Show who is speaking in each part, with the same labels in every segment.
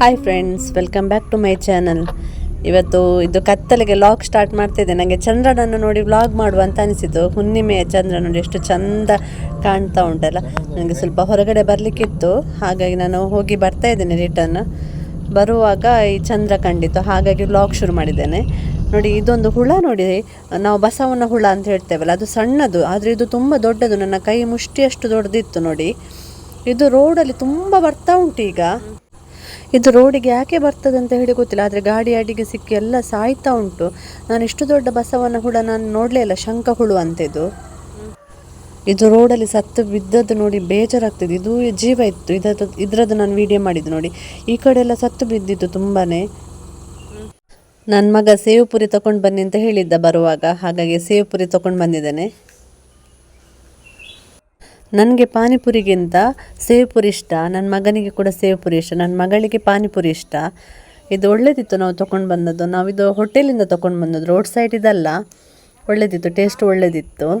Speaker 1: Hi friends welcome back to my channel ಇವತ್ತು ಇದು ಕತ್ತಲಿಗೆ log start ಮಾಡ್ತಿದ್ದೆ. ನನಗೆ ಚಂದ್ರನನ್ನು ನೋಡಿ ವ್ಲಾಗ್ ಮಾಡುವ ಅಂತ ಅನಿಸಿತು ಹುಣ್ಣಿಮೆಯ ಚಂದ್ರ ನೋಡಿ ಎಷ್ಟು ಚಂದ ಕಾಣ್ತಾ ಉಂಟಲ್ಲ. ನನಗೆ ಸ್ವಲ್ಪ ಹೊರಗಡೆ ಬರಲಿಕ್ಕಿತ್ತು. ಹಾಗಾಗಿ ನಾನು ಹೋಗಿ ಬರ್ತಾ ಇದ್ದೇನೆ ರಿಟರ್ನ್ ಬರುವಾಗ ಈ ಚಂದ್ರ ಕಂಡಿತು ಹಾಗಾಗಿ ವ್ಲಾಗ್ ಶುರು ಮಾಡಿದ್ದೇನೆ. ನೋಡಿ, ಇದೊಂದು ಹುಳ ನೋಡಿ. ನಾವು ಬಸವನ ಹುಳ ಅಂತ ಹೇಳ್ತೇವಲ್ಲ, ಅದು ಸಣ್ಣದು. ಆದರೆ ಇದು ತುಂಬ ದೊಡ್ಡದು. ನನ್ನ ಕೈ ಮುಷ್ಟಿಯಷ್ಟು ದೊಡ್ಡದಿತ್ತು ನೋಡಿ. ಇದು ರೋಡಲ್ಲಿ ತುಂಬ ಬರ್ತಾ ಉಂಟು ಈಗ. ಇದು ರೋಡಿಗೆ ಯಾಕೆ ಬರ್ತದೆ ಅಂತ ಹೇಳಿ ಗೊತ್ತಿಲ್ಲ, ಆದರೆ ಗಾಡಿ ಅಡಿಗೆ ಸಿಕ್ಕಿ ಎಲ್ಲ ಸಾಯ್ತಾ ಉಂಟು. ನಾನು ಇಷ್ಟು ದೊಡ್ಡ ಬಸವನ ಹುಳ ನಾನು ನೋಡಲೇ ಇಲ್ಲ ಶಂಕ ಹುಳು ಅಂತ ಇದು ರೋಡಲ್ಲಿ ಸತ್ತು ಬಿದ್ದದ್ದು ನೋಡಿ ಬೇಜಾರಾಗ್ತದೆ. ಇದು ಜೀವ ಇತ್ತು. ಇದ್ರದ್ದು, ಇದರದ್ದು ನಾನು ವಿಡಿಯೋ ಮಾಡಿದ್ದು ನೋಡಿ. ಈ ಕಡೆ ಎಲ್ಲ ಸತ್ತು ಬಿದ್ದಿತ್ತು ತುಂಬಾನೇ. ನನ್ನ ಮಗ ಸೇವ್ ಪುರಿ ತಗೊಂಡು ಬನ್ನಿ ಅಂತ ಹೇಳಿದ್ದ ಬರುವಾಗ. ಹಾಗಾಗಿ ಸೇವ್ ಪುರಿ ತಗೊಂಡು ಬಂದಿದ್ದೇನೆ. ನನಗೆ ಪಾನಿಪುರಿಗಿಂತ ಸೇವ್ ಪುರಿ ಇಷ್ಟ ನನ್ನ ಮಗನಿಗೆ ಕೂಡ ಸೇವ್ ಪುರಿ ಇಷ್ಟ ನನ್ನ ಮಗಳಿಗೆ ಪಾನಿಪುರಿ ಇಷ್ಟ. ಇದು ಒಳ್ಳೇದಿತ್ತು ನಾವು ತೊಗೊಂಡು ಬಂದದ್ದು. ನಾವು ಇದು ಹೋಟೆಲಿಂದ ತೊಗೊಂಡು ಬಂದದ್ದು. ರೋಡ್ ಸೈಡ್ ಇದಲ್ಲ ಒಳ್ಳೇದಿತ್ತು ಟೇಸ್ಟ್
Speaker 2: ಇದ್ದೇವೆ.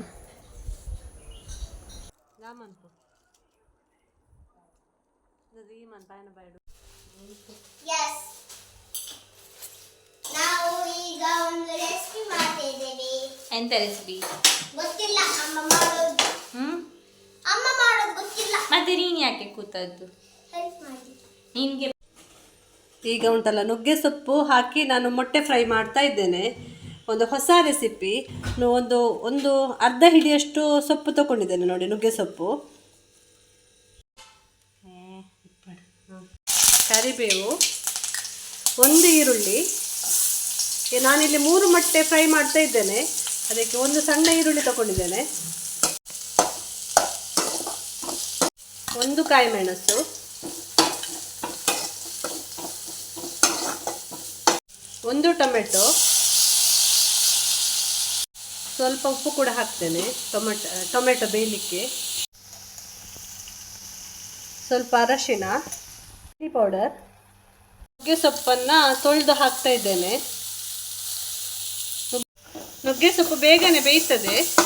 Speaker 3: ಎಂತ ರೆಸಿಪಿ
Speaker 2: ಗೊತ್ತಿಲ್ಲ ಅಮ್ಮ ಮಾಡೋದು ಅಮ್ಮ ಮಾಡೋದು ಗೊತ್ತಿಲ್ಲ.
Speaker 3: ಮತ್ತೆ ನೀನ್ ಯಾಕೆ ಕೂತದ್ದು?
Speaker 2: ಹೆಲ್ಪ್ ಮಾಡಿ.
Speaker 3: ನಿನ್ಗೆ
Speaker 1: ಈಗ ಉಂಟಲ್ಲ ನುಗ್ಗೆ ಸೊಪ್ಪು ಹಾಕಿ ನಾನು ಮೊಟ್ಟೆ ಫ್ರೈ ಮಾಡ್ತಾ ಇದ್ದೇನೆ. ಒಂದು ಹೊಸ ರೆಸಿಪಿ ಒಂದು ಒಂದು ಅರ್ಧ ಹಿಡಿಯಷ್ಟು ಸೊಪ್ಪು ತಗೊಂಡಿದ್ದೇನೆ ನೋಡಿ ನುಗ್ಗೆ ಸೊಪ್ಪು. ಕರಿಬೇವು ಒಂದು ಈರುಳ್ಳಿ. ನಾನಿಲ್ಲಿ ಮೂರು ಮೊಟ್ಟೆ ಫ್ರೈ ಮಾಡ್ತಾ ಇದ್ದೇನೆ. ಅದಕ್ಕೆ ಒಂದು ಸಣ್ಣ ಈರುಳ್ಳಿ ತಗೊಂಡಿದ್ದೇನೆ. ಒಂದು ಕಾಯಿ ಮೆಣಸು. ಒಂದು ಟೊಮೆಟೊ. ಸ್ವಲ್ಪ ಉಪ್ಪು ಕೂಡ ಹಾಕ್ತೇನೆ ಟೊಮೆಟೊ ಟೊಮೆಟೊ ಬೇಯಲಿಕ್ಕೆ. ಸ್ವಲ್ಪ ಅರಶಿನ ಚಿಲ್ಲಿ ಪೌಡರ್ ನುಗ್ಗೆ ಸೊಪ್ಪನ್ನು ತೊಳೆದು ಹಾಕ್ತಾ ಇದ್ದೇನೆ. ನುಗ್- ನುಗ್ಗೆ ಸೊಪ್ಪು ಬೇಗನೆ ಬೇಯ್ತದೆ.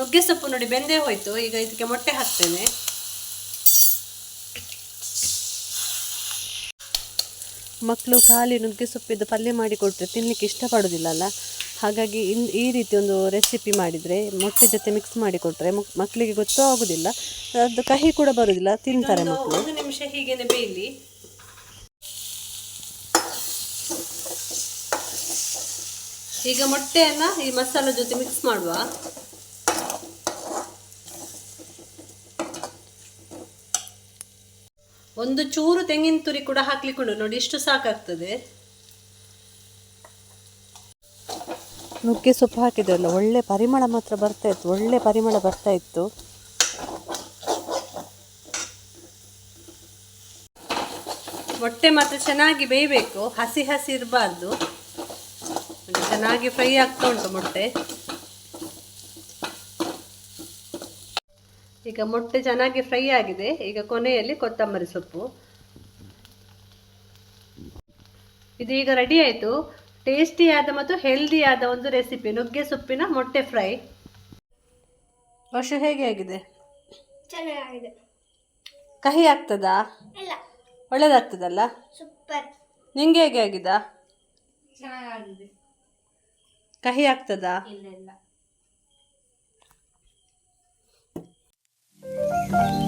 Speaker 1: ನುಗ್ಗೆ ಸೊಪ್ಪು ನೋಡಿ ಬೆಂದೇ ಹೋಯ್ತು. ಈಗ ಇದಕ್ಕೆ ಮೊಟ್ಟೆ ಹಾಕ್ತೇನೆ. ಮಕ್ಕಳು ಖಾಲಿ ನುಗ್ಗೆ ಸೊಪ್ಪಿದ್ದು ಪಲ್ಯ ಮಾಡಿ ಕೊಟ್ಟರೆ ತಿನ್ನಲಿಕ್ಕೆ ಇಷ್ಟಪಡೋದಿಲ್ಲಲ್ಲ ಹಾಗಾಗಿ ಇನ್ ಈ ರೀತಿ ಒಂದು ರೆಸಿಪಿ ಮಾಡಿದರೆ ಮೊಟ್ಟೆ ಜೊತೆ ಮಿಕ್ಸ್ ಮಾಡಿ ಕೊಟ್ಟರೆ ಮಕ್ಕಳಿಗೆ ಗೊತ್ತೂ ಆಗೋದಿಲ್ಲ. ಅದು ಕಹಿ ಕೂಡ ಬರೋದಿಲ್ಲ ತಿಂತಾರೆ ಮಕ್ಕಳು ಒಂದು ನಿಮಿಷ ಹೀಗೇನೆ ಬೇಯಲಿ. ಈಗ ಮೊಟ್ಟೆಯನ್ನು ಈ ಮಸಾಲ ಜೊತೆ ಮಿಕ್ಸ್ ಮಾಡುವ. ಒಂದು ಚೂರು ತೆಂಗಿನ ತುರಿ ಕೂಡ ಹಾಕ್ಲಿಕ್ಕುಂಡು. ನೋಡಿ, ಇಷ್ಟು ಸಾಕಾಗ್ತದೆ. ನುಗ್ಗೆ ಸೊಪ್ಪು ಹಾಕಿದ್ರಲ್ಲ ಒಳ್ಳೆ ಪರಿಮಳ ಮಾತ್ರ ಬರ್ತಾ ಇತ್ತು, ಒಳ್ಳೆ ಪರಿಮಳ ಬರ್ತಾ ಇತ್ತು. ಮೊಟ್ಟೆ ಮಾತ್ರ ಚೆನ್ನಾಗಿ ಬೇಯಬೇಕು, ಹಸಿ ಹಸಿ ಇರಬಾರ್ದು. ಚೆನ್ನಾಗಿ ಫ್ರೈ ಆಗ್ತಾ ಉಂಟು ಮೊಟ್ಟೆ. ಈಗ ಮೊಟ್ಟೆ ಚೆನ್ನಾಗಿ ಫ್ರೈ ಆಗಿದೆ. ಈಗ ಕೊನೆಯಲ್ಲಿ ಕೊತ್ತಂಬರಿ ಸೊಪ್ಪು. ಇದು ಈಗ ರೆಡಿ ಆಯಿತು. ಟೇಸ್ಟಿಯಾದ ಮತ್ತು ಹೆಲ್ದಿಯಾದ ಒಂದು ರೆಸಿಪಿ ನುಗ್ಗೆ ಸೊಪ್ಪಿನ ಮೊಟ್ಟೆ ಫ್ರೈ. ವರ್ಷ ಹೇಗೆ ಆಗಿದೆ?
Speaker 2: ಚೆನ್ನಾಗಿದೆ.
Speaker 1: ಕಹಿ ಆಗ್ತದಾ?
Speaker 2: ಇಲ್ಲ
Speaker 1: ಒಳ್ಳೇದಾಗ್ತದಲ್ಲ?
Speaker 2: ಸೂಪರ್.
Speaker 1: ನಿಂಗೆ ಹೇಗೆ ಆಗಿದಾ?
Speaker 3: ಚೆನ್ನಾಗಿದೆ.
Speaker 1: ಕಹಿ ಆಗ್ತದಾ?
Speaker 3: Thank you.